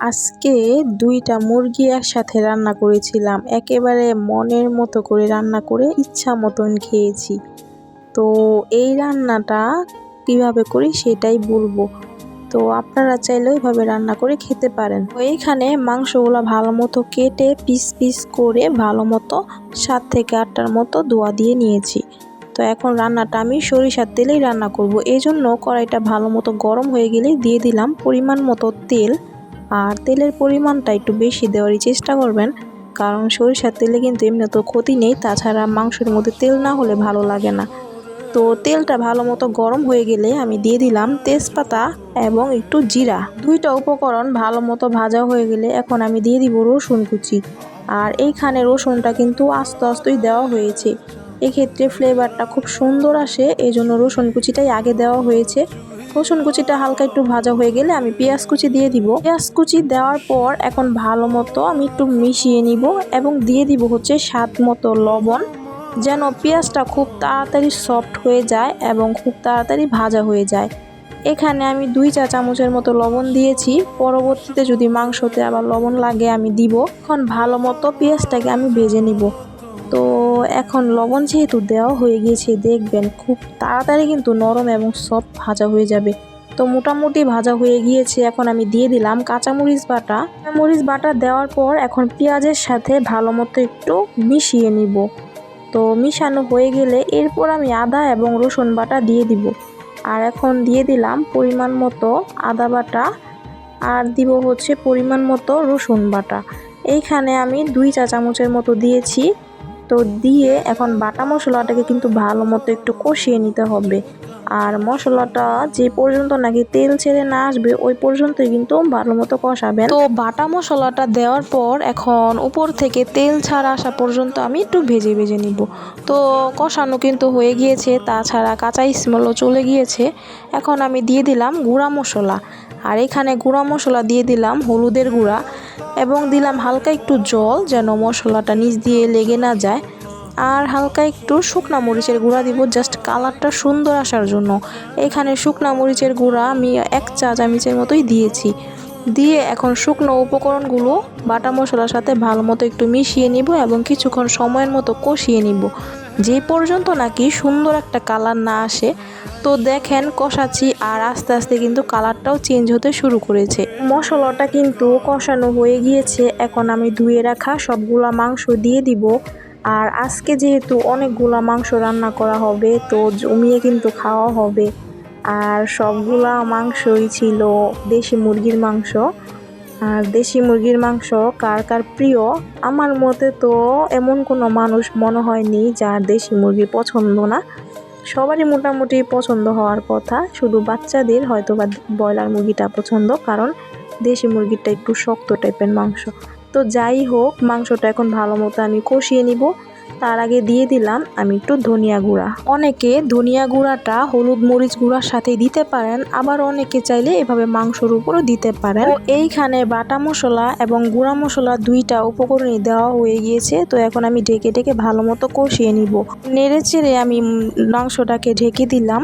আজকে দুইটা মুরগি একসাথে রান্না করেছিলাম। একেবারে মনের মতো করে রান্না করে ইচ্ছা মতন খেয়েছি। তো এই রান্নাটা কীভাবে করি সেটাই বলব। তো আপনারা চাইলে ওইভাবে রান্না করে খেতে পারেন। তো এইখানে মাংসগুলো ভালো মতো কেটে পিস পিস করে ভালো মতো সাত থেকে আটটার মতো ধোয়া দিয়ে নিয়েছি। তো এখন রান্নাটা আমি সরিষার তেলেই রান্না করব। এই জন্য কড়াইটা ভালো মতো গরম হয়ে গেলে দিয়ে দিলাম পরিমাণ মতো তেল। আর তেলের পরিমাণটা একটু বেশি দেওয়ারই চেষ্টা করবেন, কারণ সরিষার তেলে কিন্তু এমনি তো ক্ষতি নেই, তাছাড়া মাংসের মধ্যে তেল না হলে ভালো লাগে না। তো তেলটা ভালো মতো গরম হয়ে গেলে আমি দিয়ে দিলাম তেজপাতা এবং একটু জিরা। দুইটা উপকরণ ভালো মতো ভাজা হয়ে গেলে এখন আমি দিয়ে দিব রসুন কুচি। আর এইখানে রসুনটা কিন্তু আস্তে আস্তেই দেওয়া হয়েছে। এক্ষেত্রে ফ্লেভারটা খুব সুন্দর আসে এই জন্য রসুন কুচিটাই আগে দেওয়া হয়েছে। রসুন কুচিটা হালকা একটু ভাজা হয়ে গেলে আমি পেঁয়াজ কুচি দিয়ে দিব। পেঁয়াজ কুচি দেওয়ার পর এখন ভালো মতো আমি একটু মিশিয়ে নিব এবং দিয়ে দিব হচ্ছে স্বাদ মতো লবণ, যেন পেঁয়াজটা খুব তাড়াতাড়ি সফট হয়ে যায় এবং খুব তাড়াতাড়ি ভাজা হয়ে যায়। এখানে আমি দুই চা চামচের মতো লবণ দিয়েছি, পরবর্তীতে যদি মাংসতে আবার লবণ লাগে আমি দিব। এখন ভালো মতো পেঁয়াজটাকে আমি ভেজে নিব। তো এখন লবণ যেহেতু দেওয়া হয়ে গিয়েছে, দেখবেন খুব তাড়াতাড়ি কিন্তু নরম এবং সফট ভাজা হয়ে যাবে। তো মোটামুটি ভাজা হয়ে গিয়েছে, এখন আমি দিয়ে দিলাম কাঁচামরিচ বাটা। মরিচ বাটা দেওয়ার পর এখন পেঁয়াজের সাথে ভালো মতো একটু মিশিয়ে নিব। তো মিশানো হয়ে গেলে এরপর আমি আদা এবং রসুন বাটা দিয়ে দিব। আর এখন দিয়ে দিলাম পরিমাণ মতো আদা বাটা। আর দিব হচ্ছে পরিমাণ মতো রসুন বাটা। এইখানে আমি দুই চা চামচের মতো দিয়েছি। তো দিয়ে এখন বাটা মশলাটাকে কিন্তু ভালো মতো একটু কষিয়ে নিতে হবে। আর মশলাটা যে পর্যন্ত নাকি তেল ছেড়ে না আসবে, ওই পর্যন্তই কিন্তু ভালো মতো কষাবেন। তো বাটা মশলাটা দেওয়ার পর এখন উপর থেকে তেল ছাড়া আসা পর্যন্ত আমি একটু ভেজে ভেজে নিব। তো কষানো কিন্তু হয়ে গিয়েছে, তাছাড়া কাঁচা স্মেলও চলে গিয়েছে। এখন আমি দিয়ে দিলাম গুঁড়া মশলা। আর এখানে গুঁড়া মশলা দিয়ে দিলাম হলুদের গুঁড়া এবং দিলাম হালকা একটু জল যেন মশলাটা নিচ দিয়ে লেগে না যায়। আর হালকা একটু শুকনা মরিচের গুঁড়া দিব জাস্ট কালারটা সুন্দর আসার জন্য। এখানে শুকনা মরিচের গুঁড়া আমি এক চা চামচের মতোই দিয়েছি। দিয়ে এখন শুকনো উপকরণগুলো বাটা মশলার সাথে ভালো মতো একটু মিশিয়ে নিব এবং কিছুক্ষণ সময়ের মতো কষিয়ে নিব। যে পর্যন্ত নাকি সুন্দর একটা কালার না আসে, তো দেখেন কষাচ্ছি আর আস্তে আস্তে কিন্তু কালারটাও চেঞ্জ হতে শুরু করেছে। মশলাটা কিন্তু কষানো হয়ে গিয়েছে, এখন আমি ধুয়ে রাখা সবগুলা মাংস দিয়ে দিব। আর আজকে যেহেতু অনেকগুলা মাংস রান্না করা হবে, তো জমিয়ে কিন্তু খাওয়া হবে। আর সবগুলা মাংসই ছিল দেশি মুরগির মাংস। আর দেশি মুরগির মাংস কার কার প্রিয়? আমার মতে তো এমন কোনো মানুষ মনে হয়নি যার দেশি মুরগি পছন্দ না। সবারই মোটামুটি পছন্দ হওয়ার কথা। শুধু বাচ্চাদের হয়তো বা ব্রয়লার মুরগিটা পছন্দ, কারণ দেশি মুরগিটা একটু শক্ত টাইপের মাংস। তো যাই হোক, মাংসটা এখন ভালো মতো আমি কষিয়ে নিব। তার আগে দিয়ে দিলাম আমি একটু ধনিয়া গুঁড়া। অনেকে ধনিয়া গুঁড়াটা, হলুদ মরিচ গুঁড়ার সাথে দিতে পারেন, আবার অনেকে চাইলে এভাবে মাংসর উপরও দিতে পারেন। এইখানে বাটা মশলা এবং গুঁড়া মশলা দুইটা উপকরণই দেওয়া হয়ে গিয়েছে, তো এখন আমি ঢেকে ঢেকে ভালো মতো কষিয়ে নিব। নেড়ে চেড়ে আমি মাংসটাকে ঢেকে দিলাম।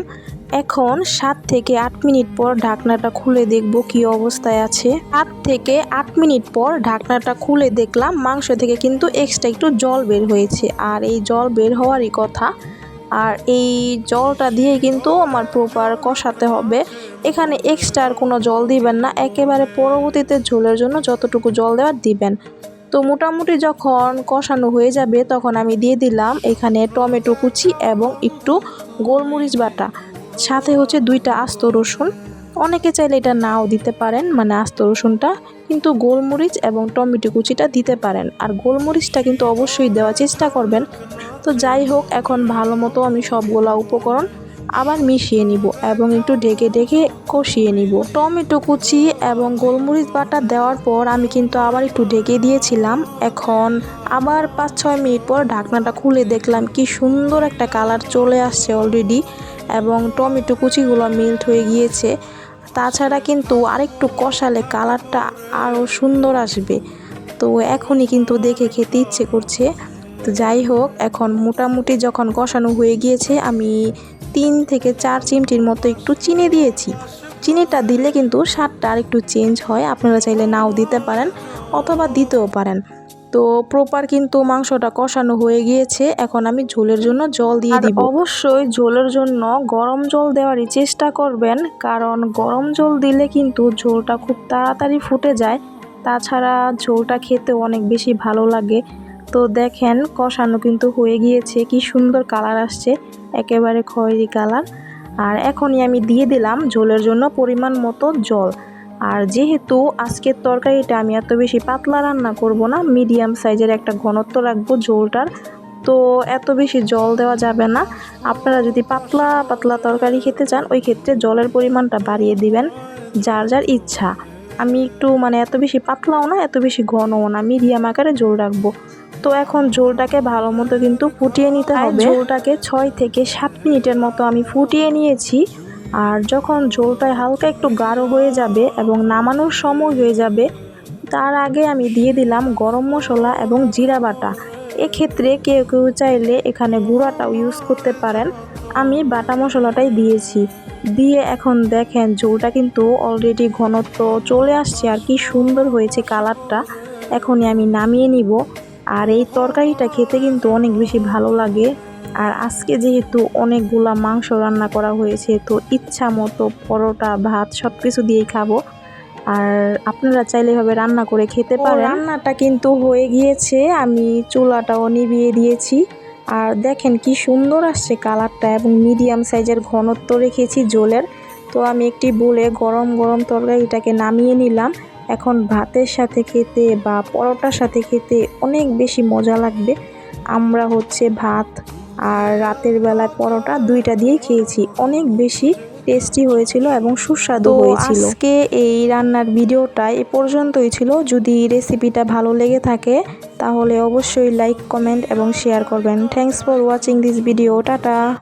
এখন সাত থেকে আট মিনিট পর ঢাকনাটা খুলে দেখব কি অবস্থায় আছে। সাত থেকে আট মিনিট পর ঢাকনাটা খুলে দেখলাম মাংস থেকে কিন্তু এক্সট্রা একটু জল বের হয়েছে। আর এই জল বের হওয়ারই কথা। আর এই জলটা দিয়ে কিন্তু আমার প্রপার কষাতে হবে। এখানে এক্সট্রা আর কোনো জল দিবেন না। একেবারে পরবর্তীতে ঝোলের জন্য যতটুকু জল দেওয়ার দিবেন। তো মোটামুটি যখন কষানো হয়ে যাবে তখন আমি দিয়ে দিলাম এখানে টমেটো কুচি এবং একটু গোলমরিচ বাটা। সাথে হচ্ছে দুইটা আস্ত রসুন। অনেকে চাইলে এটা নাও দিতে পারেন মানে আস্ত রসুনটা। কিন্তু গোলমরিচ এবং টমেটো কুচিটা দিতে পারেন। আর গোলমরিচটা কিন্তু অবশ্যই দেওয়ার চেষ্টা করবেন। তো যাই হোক, এখন ভালো মতো আমি সবগুলা উপকরণ আবার মিশিয়ে নিব এবং একটু ঢেকে ঢেকে কষিয়ে নিব। টমেটো কুচি এবং গোলমরিচ বাটা দেওয়ার পর আমি কিন্তু আবার একটু ঢেকে দিয়েছিলাম। এখন আবার পাঁচ ছয় মিনিট পর ঢাকনাটা খুলে দেখলাম কি সুন্দর একটা কালার চলে আসছে অলরেডি। এবং টমেটো কুচিগুলো মেল্ট হয়ে গিয়েছে। তাছাড়া কিন্তু আরেকটু কষালে কালারটা আরও সুন্দর আসবে। তো এখনই কিন্তু দেখে খেতে ইচ্ছে করছে। তো যাই হোক, এখন মোটামুটি যখন কষানো হয়ে গিয়েছে, আমি তিন থেকে চার চিমটির মতো একটু চিনি দিয়েছি। চিনিটা দিলে কিন্তু স্বাদটা আর একটু চেঞ্জ হয়। আপনারা চাইলে নাও দিতে পারেন অথবা দিতেও পারেন। তো প্রপার কিন্তু মাংসটা কষানো হয়ে গিয়েছে। এখন আমি ঝোলের জন্য জল দিয়ে দিব। অবশ্যই ঝোলের জন্য গরম জল দেওয়ারই চেষ্টা করবেন কারণ গরম জল দিলে কিন্তু ঝোলটা খুব তাড়াতাড়ি ফুটে যায়। তাছাড়া ঝোলটা খেতে অনেক বেশি ভালো লাগে। তো দেখেন কষানো কিন্তু হয়ে গিয়েছে কি সুন্দর কালার আসছে একেবারে খয়েরি কালার। আর এখনই আমি দিয়ে দিলাম ঝোলের জন্য পরিমাণ মতো জল। আর যেহেতু আজকের তরকারিটা আমি এত বেশি পাতলা রান্না করব না মিডিয়াম সাইজের একটা ঘনত্ব রাখব ঝোলটার তো এত বেশি জল দেওয়া যাবে না। আপনারা যদি পাতলা পাতলা তরকারি খেতে চান ওই ক্ষেত্রে জলের পরিমাণটা বাড়িয়ে দিবেন যার যার ইচ্ছা। আমি একটু মানে এত বেশি পাতলাও না এত বেশি ঘনও না মিডিয়াম আকারে ঝোল রাখব। তো এখন ঝোলটাকে ভালো মতো কিন্তু ফুটিয়ে নিতে হবে। ঝোলটাকে ছয় থেকে সাত মিনিটের মতো আমি ফুটিয়ে নিয়েছি। আর যখন ঝোলটা হালকা একটু গাঢ় হয়ে যাবে এবং নামানোর সময় হয়ে যাবে, তার আগে আমি দিয়ে দিলাম গরম মশলা এবং জিরা বাটা। এক্ষেত্রে কেউ কেউ চাইলে এখানে গুঁড়াটাও ইউজ করতে পারেন। আমি বাটা মশলাটাই দিয়েছি। দিয়ে এখন দেখেন ঝোলটা কিন্তু অলরেডি ঘনত্ব চলে আসছে আর কি সুন্দর হয়েছে কালারটা। এখনই আমি নামিয়ে নিব। আর এই তরকারিটা খেতে কিন্তু অনেক বেশি ভালো লাগে। আর আজকে যেহেতু অনেকগুলা মাংস রান্না করা হয়েছে তো ইচ্ছা মতো পরোটা ভাত সব কিছু দিয়েই খাব। আর আপনারা চাইলে এভাবে রান্না করে খেতে পারেন। রান্নাটা কিন্তু হয়ে গিয়েছে। আমি চুলাটাও নিভিয়ে দিয়েছি। আর দেখেন কি সুন্দর আসছে কালারটা এবং মিডিয়াম সাইজের ঘনত্ব রেখেছি জলের। তো আমি একটি বলে গরম গরম তরকারিটাকে নামিয়ে নিলাম। এখন ভাতের সাথে খেতে বা পরোটার সাথে খেতে অনেক বেশি মজা লাগবে। আমরা হচ্ছে ভাত আর রাতের বেলায় পরোটা দুইটা দিয়ে খেয়েছি। অনেক বেশি টেস্টি হয়েছিল এবং সুস্বাদু হয়েছিল। আজকে এই রান্নার ভিডিওটা এ পর্যন্তই ছিল। যদি রেসিপিটা ভালো লেগে থাকে তাহলে অবশ্যই লাইক কমেন্ট এবং শেয়ার করবেন। Thanks for watching this video tata